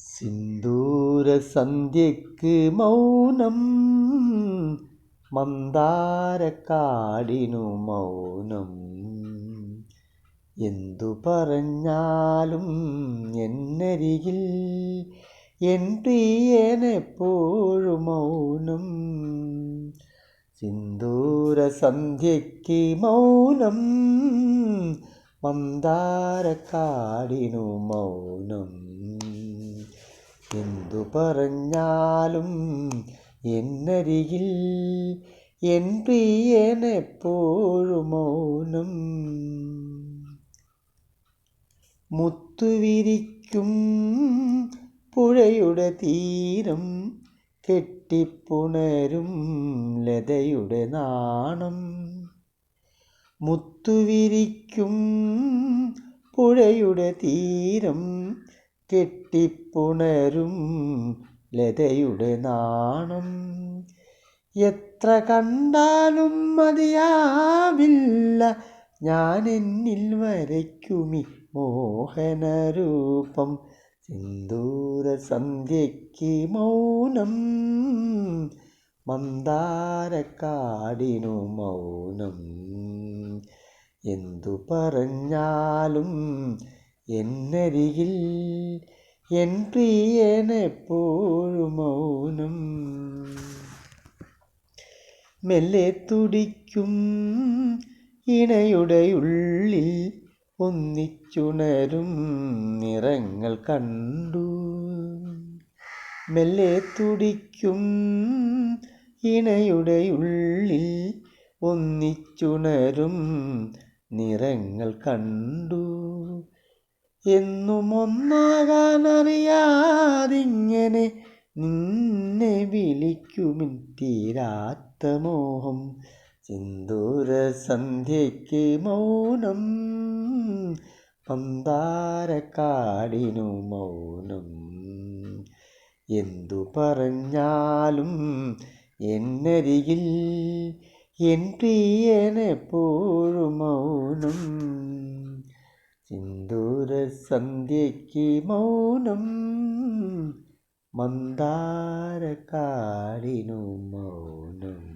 സിന്ദൂര സന്ധ്യക്ക് മൗനം മന്ദാരക്കാടിനു മൗനം. എന്തു പറഞ്ഞാലും എന്നരികിൽ എൻ പ്രിയനെപ്പോഴും മൗനം. സിന്ദൂര സന്ധ്യക്ക് മൗനം മന്ദാരക്കാടിനു മൗനം. എന്തു പറഞ്ഞാലും എന്നരികിൽ എൻ പ്രിയനെപ്പോഴും മൗനം. മുത്തുവിരിക്കും പുഴയുടെ തീരം കെട്ടിപ്പുണരും ലതയുടെ നാണം. മുത്തുവിരിക്കും പുഴയുടെ തീരം കെട്ടിപ്പുണരും ലതയുടെ നാണം. എത്ര കണ്ടാലും മതിയാവില്ല. ഞാൻ എന്നിൽ വരയ്ക്കുമി മോഹനരൂപം. സിന്ദൂര സന്ധ്യയ്ക്ക് മൗനം. മന്ദാരക്കാടിനു മൗനം. എന്തു പറഞ്ഞാലും എന്നരികിൽ എൻ പ്രിയനെപ്പോഴും മൗനം. മെല്ലെ തുടിക്കും ഇണയുടെ ഉള്ളിൽ ഒന്നിച്ചുണരും നിറങ്ങൾ കണ്ടു. മെല്ലെ തുടിക്കും ഇണയുടെ ഉള്ളിൽ ഒന്നിച്ചുണരും നിറങ്ങൾ കണ്ടു. എന്നും ഒന്നാകാൻ അറിയാതിങ്ങനെ നിന്നെ വിളിക്കുമിൻ തീരാത്ത മോഹം. സിന്ദൂര സന്ധ്യയ്ക്ക് മൗനം പന്താരക്കാടിനു മൗനം. എന്തു പറഞ്ഞാലും എന്നരികിൽ എൻ പ്രിയനെപ്പോഴും മൗനം. സിന്ദൂര സന്ധ്യയ്ക്ക് മൗനം മന്ദാരക്കാടിനു മൗനം.